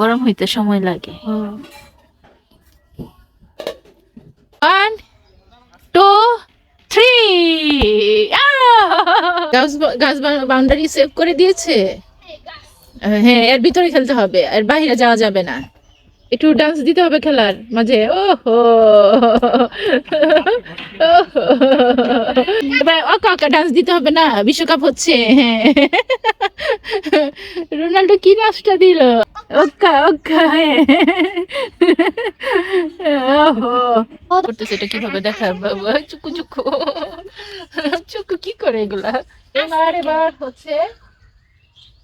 গরম হইতে সময় লাগে। ওয়ান টু থ্রি গাছ বাউন্ডারি সেভ করে দিয়েছে? হ্যাঁ এর ভিতরে খেলতে হবে এর বাইরে যাওয়া যাবে না। একটু ডান্স দিতে হবে খেলার মাঝে। ওহো! ওহো। এবার অকা অকা ডান্স দিতে হবে না, বিশ্বকাপ হচ্ছে। রোনাল্ডো কি নাচটা দিল? ওকা ওকা। করতেছে এটা কীভাবে দেখা? বাবা, চুকু চুকু। চুকু কি করে এগুলা? এবার এবার হচ্ছে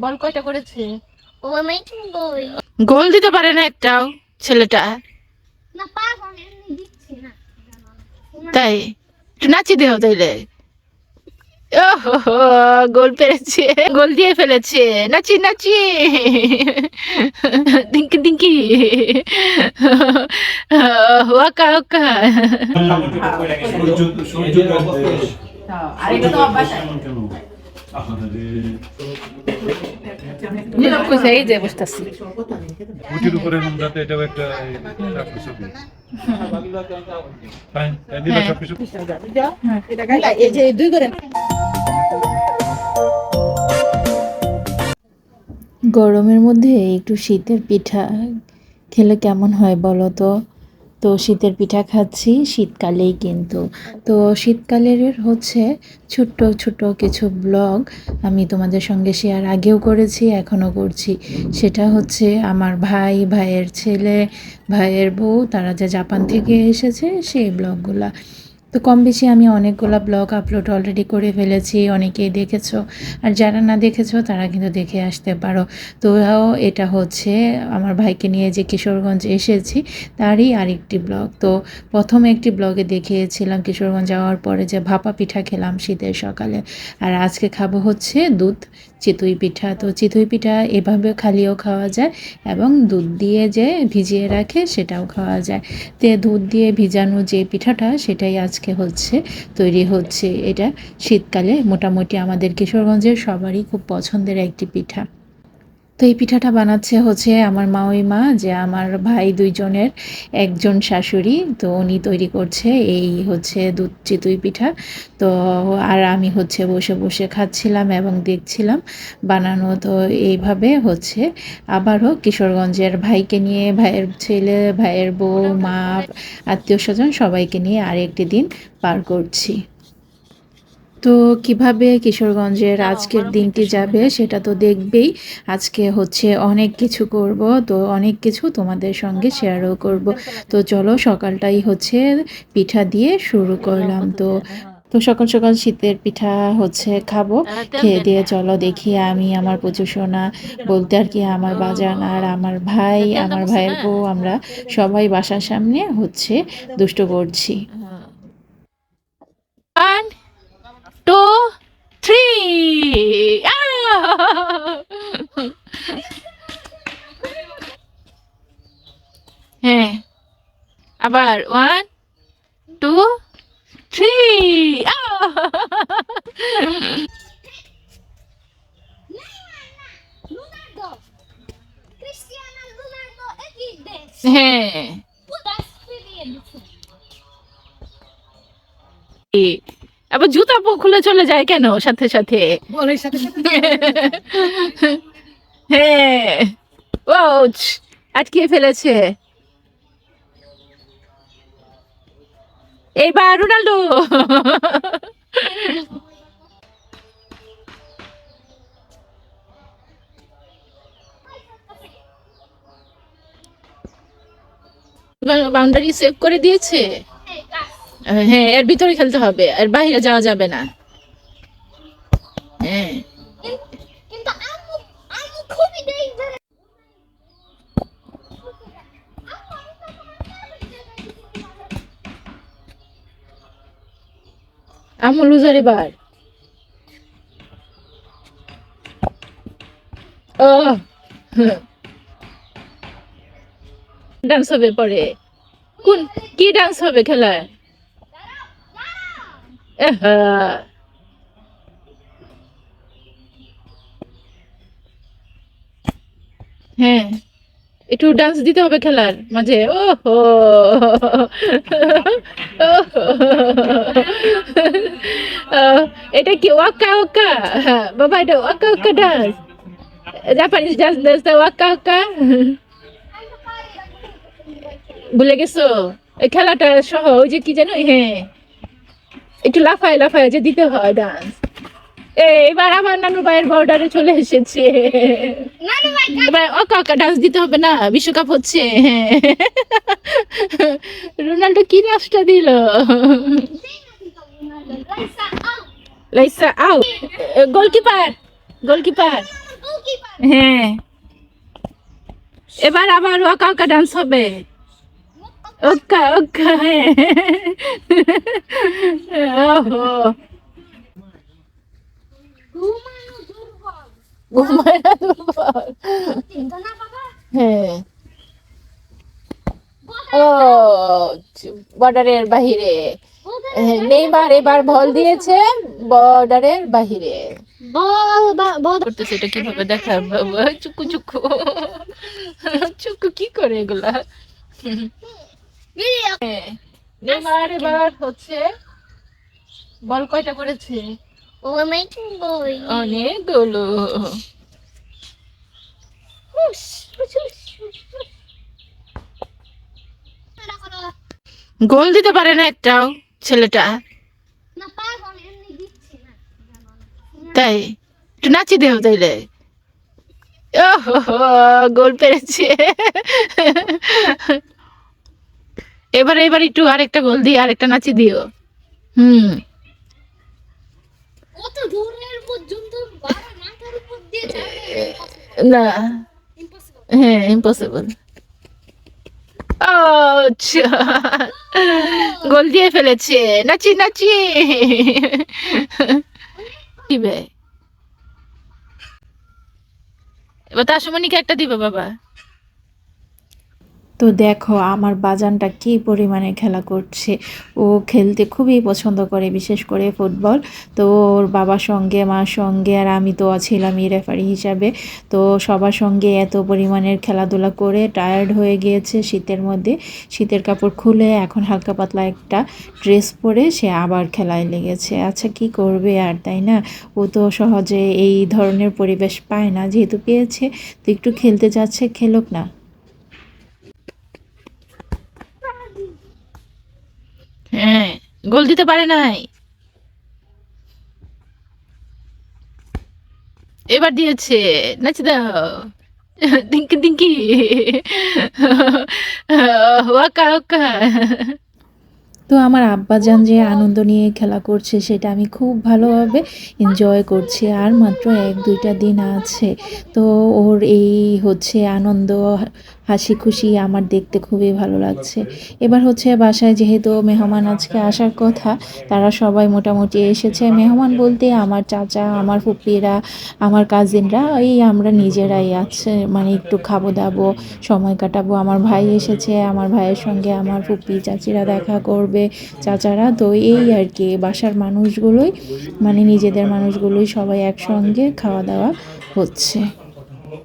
বল কয়টা করেছে. গোল দিতে পারে না একটাও ছেলেটা তাই একটু নাচি দেও তাইলে গোল পেরেছে গোল দিয়ে ফেলেছে নাচি নাচি ওকা সূর্য সূর্য দেশ আর তো অভ্যাস কেন এই যে বসতেছি। উটির উপরে নুন এটাও একটা সবকিছু ফাইন দিলে সবকিছু গরমের মধ্যে একটু শীতের পিঠা খেলে কেমন হয় বলো তো? তো শীতের পিঠা খাচ্ছি শীতকালেই কিন্তু। তো শীতকালের হচ্ছে ছোট্ট ছোট্ট কিছু ব্লগ আমি তোমাদের সঙ্গে শেয়ার আগেও করেছি, এখনও করছি। সেটা হচ্ছে আমার ভাই, ভাইয়ের ছেলে, ভাইয়ের বউ, তারা যে জাপান থেকে এসেছে সেই ব্লগগুলা। তো কম বেশি আমি অনেকগুলো ব্লগ আপলোড অলরেডি করে ফেলেছি, অনেকেই দেখেছ। আর যারা না দেখেছ, তারা কিন্তু দেখে আসতে পারো। তো এটা হচ্ছে আমার ভাইকে নিয়ে যে কিশোরগঞ্জ এসেছি, তারই আরেকটি ব্লগ। তো প্রথম একটি ব্লগে দেখিয়েছিলাম কিশোরগঞ্জ যাওয়ার পরে যে ভাপা পিঠা খেলাম শীতের সকালে। আর আজকে খাব হচ্ছে দুধ চিতই পিঠা। তো চিতই পিঠা এভাবে খালিও খাওয়া যায় এবং দুধ দিয়ে যে ভিজিয়ে রাখে সেটাও খাওয়া যায়। তে দুধ দিয়ে ভিজানো যে পিঠাটা সেটাই আজকে হচ্ছে, তৈরি হচ্ছে। এটা শীতকালে মোটামুটি আমাদের কিশোরগঞ্জের সবারই খুব পছন্দের একটি পিঠা। তো এই পিঠাটা বানাচ্ছে হচ্ছে আমার মাওই মা যে আমার ভাই দুইজনের একজন শাশুড়ি। তো উনি তৈরি করছে এই হচ্ছে দুধ চিতুই পিঠা। তো আর আমি হচ্ছে বসে বসে খাচ্ছিলাম এবং দেখছিলাম বানানো। তো এইভাবে হচ্ছে আবারও কিশোরগঞ্জের ভাইকে নিয়ে ভাইয়ের ছেলে ভাইয়ের বউ মা আত্মীয় স্বজন সবাইকে নিয়ে আরেকটি দিন পার করছি। তো কীভাবে কিশোরগঞ্জের আজকের দিনটি যাবে সেটা তো দেখবেই। আজকে হচ্ছে অনেক কিছু করব তো অনেক কিছু তোমাদের সঙ্গে শেয়ারও করব। তো চলো সকালটাই হচ্ছে পিঠা দিয়ে শুরু করলাম তো। তো সকাল সকাল শীতের পিঠা হচ্ছে খাব। খেয়ে দিয়ে চলো দেখি আমি আমার প্রচুর সোনা বলতে আর কি আমার বাজান আর আমার ভাই আমার ভাইয়ের বউ আমরা সবাই বাসার সামনে হচ্ছে দুষ্ট করছি ওয়ান টু থ্রি হ্যাঁ আবার ওয়ান টু থ্রি হ্যাঁ। জুতা পো খুলে চলে যায় কেন? সাথে সাথে। হ্যাঁ। ও আজকে ফেলেছে। এইবার রোনাল্ডো। বাউন্ডারি সেভ করে দিয়েছে। হ্যাঁ এর ভিতরে খেলতে হবে এর বাইরে যাওয়া যাবে না। হ্যাঁ। আমল লুজার এবার। ও ডান্স হবে পরে। কোন কি ডান্স হবে খেলায়। হ্যাঁ। একটু ডান্স দিতে হবে খেলার মাঝে। ও হো এটা কি ওয়াক্কা ওয়াক্কা? বাবা, এটা waka waka dance Japanese dance dance waka waka. ভুলে গেছো? এই খেলাটা সহ, ওই যে কি জানো হ্যাঁ। একটু লাফায় লাফায় যে দিতে হয় ডান্স এবার আমার নানু ভাইয়ের বর্ডারে চলে এসেছে। এবার ওকা ওকা ডান্স দিতে হবে না বিশ্বকাপ হচ্ছে। রোনাল্ডো কি ডান্সটা দিল? লাইসা আউ গোলকিপার গোলকিপার হ্যাঁ। এবার আবার ওকা ওকা ডান্স হবে। ওকা ওকা হ্যাঁ। ওহো। হ্যাঁ ও বর্ডারের বাহিরে হ্যাঁ, নেইমার এবার বল দিয়েছে বর্ডারের বাহিরে করতেছে এটা কীভাবে দেখা চুকু চুকু চুকু কি করে এগুলা হ্যাঁ, নেইমার এবার হচ্ছে বল কয়টা করেছে ও অনেকগুলো। এটা করো। গোল দিতে পারে না একটাও ছেলেটা। তাই একটু নাচি দেও তাইলে ওহো গোল পেরেছে এবার এবার একটু আরেকটা গোল দিয়ে আরেকটা নাচি দিও হুম কত দূরের পর্যন্ত বাবা মাথার উপর দিয়ে যাবে না। হ্যাঁ ইম্পসিবল আচ্ছা। গোল দিয়ে ফেলেছে। নাচি নাচি। দিবে। এবার তার সময় নিকে একটা দিবে বাবা। তো দেখো আমার বাজানটা কি পরিমাণে খেলা করছে। ও খেলতে খুবই পছন্দ করে, বিশেষ করে ফুটবল। তো ওর বাবার সঙ্গে, মার সঙ্গে আর আমি তো ছিলামই রেফারি হিসাবে। তো সবার সঙ্গে এত পরিমাণের খেলাধুলা করে টায়ার্ড হয়ে গিয়েছে শীতের মধ্যে। শীতের কাপড় খুলে এখন হালকা পাতলা একটা ড্রেস পরে সে আবার খেলায় লেগেছে। আচ্ছা কি করবে আর, তাই না? ও তো সহজে এই ধরনের পরিবেশ পায় না, যেহেতু পেয়েছে। তো একটু খেলতে যাচ্ছে, খেলুক না হ্যাঁ গোল দিতে পারে নাই। এবার দিয়েছে, নাচি দাও। Waka waka. তো আমার আব্বাজান যে আনন্দ নিয়ে খেলা করছে, সেটা আমি খুব ভালোভাবে এনজয় করছি। আর মাত্র এক, দুইটা দিন আছে, তো ওর এই হচ্ছে আনন্দ হাসি খুশি আমার দেখতে খুবই ভালো লাগছে। এবার হচ্ছে বাসায় যেহেতু মেহমান আজকে আসার কথা, তারা সবাই মোটামুটি এসেছে। মেহমান বলতে আমার চাচা, আমার ফুপিরা, আমার কাজিনরা এই আমরা নিজেরাই আছে। মানে একটু খাব দাবো, সময় কাটাবো। আমার ভাই এসেছে, আমার ভাইয়ের সঙ্গে আমার ফুপি চাচিরা দেখা করবে, চাচারা। তো এই আর কি, বাসার মানুষগুলোই মানে নিজেদের মানুষগুলোই সবাই একসঙ্গে খাওয়া দাওয়া হচ্ছে।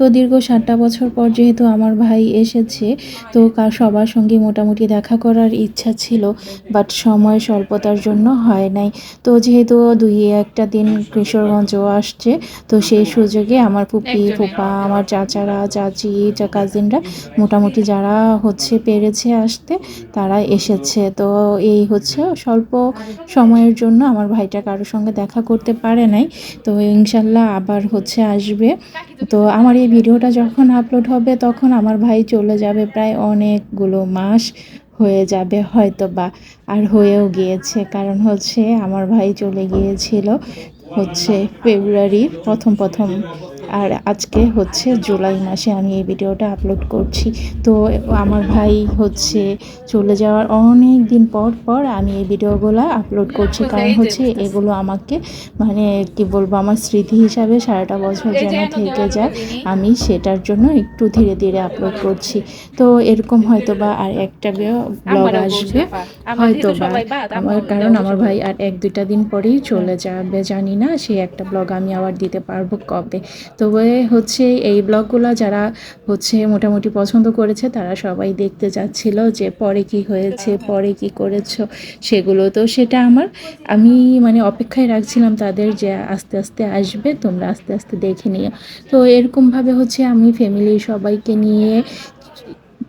তো দীর্ঘ সাতটা বছর পর যেহেতু আমার ভাই এসেছে, তো কা- সবার সঙ্গে মোটামুটি দেখা করার ইচ্ছা ছিল বাট সময় স্বল্পতার জন্য হয় নাই তো যেহেতু দুই, একটা দিন কিশোরগঞ্জও আসছে, তো সেই সুযোগে আমার পুপি। ফুপা, আমার চাচারা, চাচি, চা কাজিনরা মোটামুটি যারা হচ্ছে পেরেছে আসতে, তারা এসেছে তো এই হচ্ছে স্বল্প সময়ের জন্য আমার ভাইটা কারোর সঙ্গে দেখা করতে পারে নাই, তো ইনশাল্লাহ আবার হচ্ছে আসবে তো আমার এই ভিডিওটা যখন আপলোড হবে, তখন আমার ভাই চলে যাবে প্রায় অনেকগুলো মাস হয়ে যাবে হয়তো বা আর হয়েও গিয়েছে। কারণ হচ্ছে, আমার ভাই চলে গিয়েছিল হচ্ছে ফেব্রুয়ারির প্রথম প্রথম আর আজকে হচ্ছে জুলাই মাসে আমি এই ভিডিওটা আপলোড করছি। তো আমার ভাই হচ্ছে চলে যাওয়ার অনেক দিন পর পর আমি এই ভিডিওগুলো আপলোড করছি। কারণ হচ্ছে এগুলো আমাকে মানে কি বলব আমার স্মৃতি হিসাবে সারাটা বছর যেন থেকে যায় আমি সেটার জন্য একটু ধীরে ধীরে আপলোড করছি। তো এরকম হয়তো বা আর একটা ব্লগ আসবে। হয়তো বা আমার কারণ আমার ভাই আর এক দুইটা দিন পরেই চলে যাবে জানি না সেই একটা ব্লগ আমি আবার দিতে পারব কবে। তবে হচ্ছে এই ব্লগগুলো যারা হচ্ছে মোটামুটি পছন্দ করেছে, তারা সবাই দেখতে চাচ্ছিল যে পরে কি হয়েছে, পরে কি করেছ, সেগুলো। তো সেটা আমার, আমি মানে অপেক্ষায় রাখছিলাম তাদের যে আস্তে আস্তে আসবে, তোমরা আস্তে আস্তে দেখে নিও। তো এরকমভাবে হচ্ছে আমি ফ্যামিলির সবাইকে নিয়ে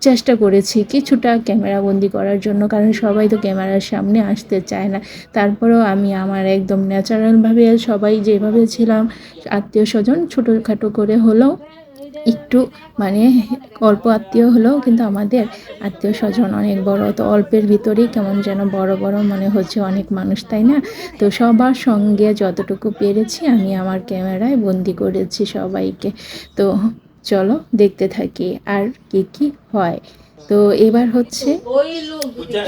চেষ্টা করেছি কিছুটা ক্যামেরা বন্দি করার জন্য, কারণ সবাই তো ক্যামেরার সামনে আসতে চায় না। তারপরেও আমি আমার একদম ন্যাচারালভাবে সবাই যেভাবে ছিলাম, আত্মীয় স্বজন ছোটোখাটো করে হলেও একটু মানে অল্প আত্মীয় হলেও কিন্তু আমাদের আত্মীয় স্বজন অনেক বড়। তো অল্পের ভিতরেই কেমন যেন বড় বড় মনে হচ্ছে অনেক মানুষ, তাই না? তো সবার সঙ্গে যতটুকু পেরেছি আমি আমার ক্যামেরায় বন্দি করেছি সবাইকে। তো চলো দেখতে থাকি আর কি কি হয়। তো এবার হচ্ছে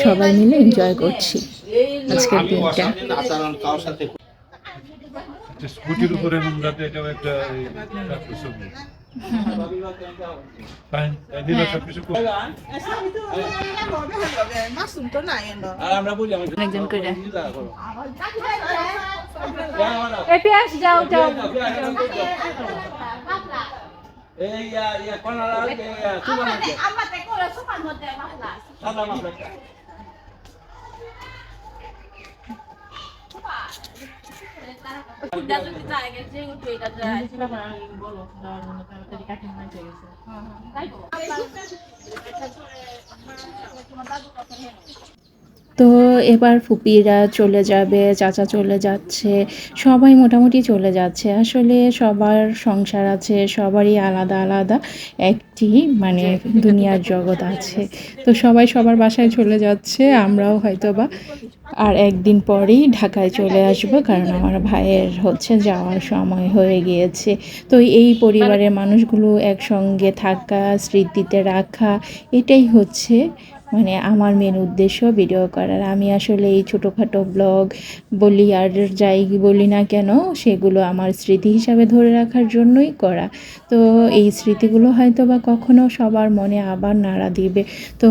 সবাই মিলে এনজয় করছি আজকের দিনটা। আচ্ছা, স্কুটির উপরে নোংরাতে এটাও একটা এই, তারপর ছবি। তাই তাই দিলে সবকিছু করে। একজন করে এই পেঁয়াজ যাও যাও তো এবার ফুপিরা চলে যাবে, চাচা চলে যাচ্ছে, সবাই মোটামুটি চলে যাচ্ছে। আসলে সবার সংসার আছে, সবারই আলাদা আলাদা, একটি মানে দুনিয়ার জগৎ আছে। তো সবাই সবার বাসায় চলে যাচ্ছে, আমরাও হয়তো বা আর একদিন পরেই ঢাকায় চলে আসব, কারণ আমার ভাইয়ের হচ্ছে যাওয়ার সময় হয়ে গিয়েছে। তো এই পরিবারের মানুষগুলো একসঙ্গে থাকা, স্মৃতিতে রাখা, এটাই হচ্ছে মানে আমার মেন উদ্দেশ্য ভিডিও করার। আমি আসলে এই ছোটোখাটো ব্লগ বলি আর যাই বলি না কেন, সেগুলো আমার স্মৃতি হিসাবে ধরে রাখার জন্যই করা। তো এই স্মৃতিগুলো হয়তো বা কখনো সবার মনে আবার নাড়া দিবে। তো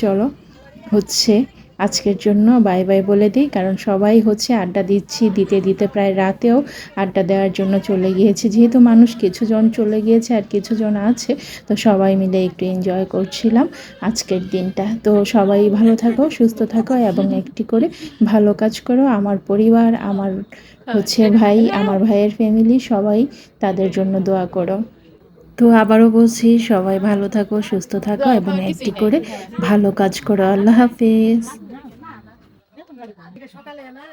চলো, হচ্ছে আজকের জন্য বাই বাই বলে দিই, কারণ সবাই হচ্ছে আড্ডা দিচ্ছি, দিতে দিতে প্রায় রাতেও আড্ডা দেওয়ার জন্য চলে গিয়েছে। যেহেতু মানুষ কিছুজন চলে গিয়েছে আর কিছুজন আছে, তো সবাই মিলে একটু এনজয় করছিলাম আজকের দিনটা। তো সবাই ভালো থাকো, সুস্থ থাকো এবং একটি করে ভালো কাজ করো। আমার পরিবার, আমার হচ্ছে ভাই, আমার ভাইয়ের ফ্যামিলি সবাই তাদের জন্য দোয়া করো। তো আবারও বলছি, সবাই ভালো থাকো, সুস্থ থাকো এবং একটি করে ভালো কাজ করো। আল্লাহ হাফেজ। সকালে না